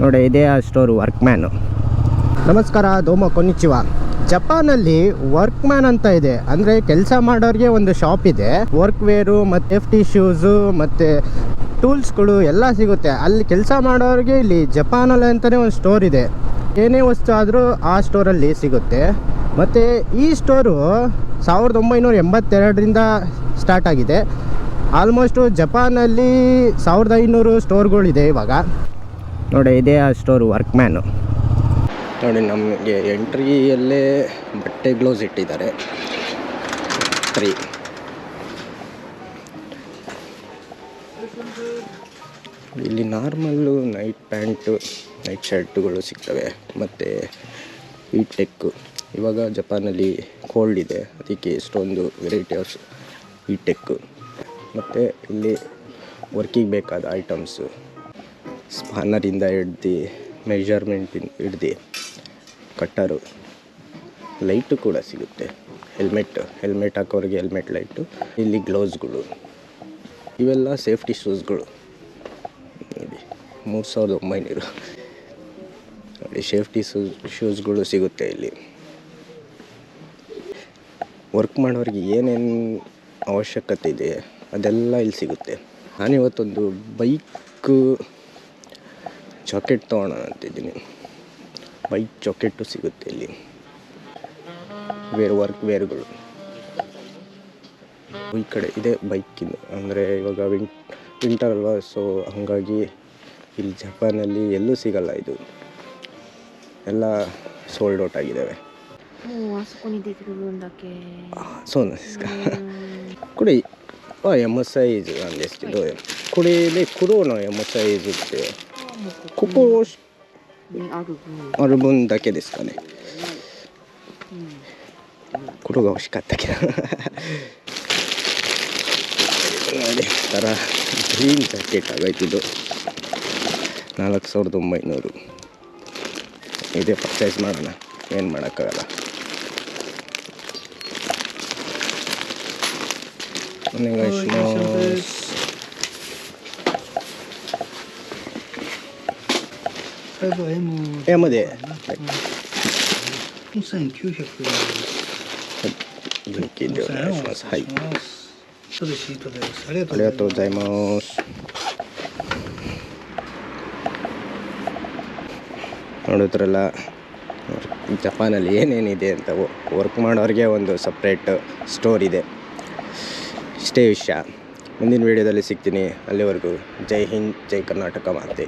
ನೋಡಿ, ಇದೇ ಆ ಸ್ಟೋರ್ ವರ್ಕ್ ಮ್ಯಾನು ನಮಸ್ಕಾರ ದೋಮ ಕೊನಿಚಿವ. ಜಪಾನಲ್ಲಿ ವರ್ಕ್ ಮ್ಯಾನ್ ಅಂತ ಇದೆ. ಅಂದರೆ ಕೆಲಸ ಮಾಡೋರಿಗೆ ಒಂದು ಶಾಪ್ ಇದೆ. ವರ್ಕ್ ವೇರು ಮತ್ತು ಸೇಫ್ಟಿ ಶೂಸು ಮತ್ತು ಟೂಲ್ಸ್ಗಳು ಎಲ್ಲ ಸಿಗುತ್ತೆ. ಅಲ್ಲಿ ಕೆಲಸ ಮಾಡೋರಿಗೆ ಇಲ್ಲಿ ಜಪಾನಲ್ಲಿ ಅಂತಲೇ ಒಂದು ಸ್ಟೋರ್ ಇದೆ. ಏನೇ ವಸ್ತು ಆದರೂ ಆ ಸ್ಟೋರಲ್ಲಿ ಸಿಗುತ್ತೆ. ಮತ್ತು ಈ ಸ್ಟೋರು ಸಾವಿರದ ಒಂಬೈನೂರ ಎಂಬತ್ತೆರಡರಿಂದ ಸ್ಟಾರ್ಟ್ ಆಗಿದೆ. ಆಲ್ಮೋಸ್ಟು ಜಪಾನಲ್ಲಿ ಸಾವಿರದ ಐನೂರು ಸ್ಟೋರ್ಗಳಿದೆ ಇವಾಗ. ನೋಡಿ, ಇದೇ ಆ ಸ್ಟೋರ್ ವರ್ಕ್ ಮ್ಯಾನು ನೋಡಿ, ನಮಗೆ ಎಂಟ್ರಿಯಲ್ಲೇ ಬಟ್ಟೆ ಗ್ಲೌಸ್ ಇಟ್ಟಿದ್ದಾರೆ. ತ್ರೀ ಇಲ್ಲಿ ನಾರ್ಮಲ್ಲು ನೈಟ್ ಪ್ಯಾಂಟು ನೈಟ್ ಶರ್ಟುಗಳು ಸಿಗ್ತವೆ. ಮತ್ತು ಈ ಟೆಕ್ಕು ಇವಾಗ ಜಪಾನಲ್ಲಿ ಕೋಲ್ಡ್ ಇದೆ. ಅದಕ್ಕೆ ಎಷ್ಟೊಂದು ವೆರೈಟಿ ಆಫ್ ಈ ಟೆಕ್ಕು ಮತ್ತು ಇಲ್ಲಿ ವರ್ಕಿಗೆ ಬೇಕಾದ ಐಟಮ್ಸು ಸ್ಪಾನರಿಂದ ಹಿಡ್ದು ಮೆಜರ್ಮೆಂಟ್ ಹಿಡ್ದು ಕಟ್ಟರು. ಲೈಟು ಕೂಡ ಸಿಗುತ್ತೆ. ಹೆಲ್ಮೆಟ್ ಹೆಲ್ಮೆಟ್ ಹಾಕೋರಿಗೆ ಹೆಲ್ಮೆಟ್ ಲೈಟು. ಇಲ್ಲಿ ಗ್ಲೌಸ್ಗಳು. ಇವೆಲ್ಲ ಸೇಫ್ಟಿ ಶೂಸ್ಗಳು. ನೋಡಿ, ಮೂರು ಸಾವಿರದ ಒಂಬೈನೂರು. ನೋಡಿ, ಸೇಫ್ಟಿ ಶೂಸ್ ಶೂಸ್ಗಳು ಸಿಗುತ್ತೆ ಇಲ್ಲಿ. ವರ್ಕ್ ಮಾಡೋರಿಗೆ ಏನೇನು ಅವಶ್ಯಕತೆ ಇದೆ ಅದೆಲ್ಲ ಇಲ್ಲಿ ಸಿಗುತ್ತೆ. ನಾನಿವತ್ತೊಂದು ಬೈಕ್ ಜಾಕೆಟ್ ತೊಗೊಳ್ಳೋಣ ಅಂತಿದ್ದೀನಿ. ಬೈಕ್ ಚಾಕೆಟು ಸಿಗುತ್ತೆ ಇಲ್ಲಿ. ವೇರ್ ವರ್ಕ್ ವೇರ್ಗಳು ಈ ಕಡೆ ಇದೆ ಬೈಕಿಂದು ಅಂದರೆ ಇವಾಗ ವಿಂಟ್ ವಿಂಟರ್ ಅಲ್ವಾ ಸೊ ಹಾಗಾಗಿ ಇಲ್ಲಿ ಜಪಾನಲ್ಲಿ ಎಲ್ಲೂ ಸಿಗಲ್ಲ ಇದು. ಎಲ್ಲ ಸೋಲ್ಡ್ ಔಟ್ ಆಗಿದ್ದಾವೆ ಸೋನ ಕುಡಿ. ಎಂ ಎಸ್ ಐ ಇದು ನಾನು ಎಷ್ಟು ಇದು. ಕುಡಿಯಲ್ಲಿ ಕುಡೋಣ M S I これは M サイズなんですけど、これで黒の M サイズってもうここにある分。ある分だけですかねうん。黒が欲しかったけどでたらグリーンジャケットがいけどನಾಲ್ಕು ಸಾವಿರದ ಒಂಬೈನೂರು ಇದೇ ಪರ್ಚೇಸ್ ಮಾಡೋಣ ಏನು ಮಾಡೋಕ್ಕಾಗಲ್ಲお願いします サイズは M 山で、はい、 2900円現金でお願いしますはいそれシートですありがとありうがとうございますನೋಡಿದ್ರಲ್ಲ ಜಪಾನಲ್ಲಿ ಏನೇನಿದೆ ಅಂತ ವರ್ಕ್ ಮಾಡೋರಿಗೆ ಒಂದು ಸಪ್ರೇಟ್ ಸ್ಟೋರ್ ಇದೆ ಇಷ್ಟೇ ವಿಷಯ ಮುಂದಿನ ವೀಡಿಯೋದಲ್ಲಿ ಸಿಗ್ತೀನಿ ಅಲ್ಲಿವರೆಗೂ ಜೈ ಹಿಂದ್ ಜೈ ಕರ್ನಾಟಕ ಮಾತೆ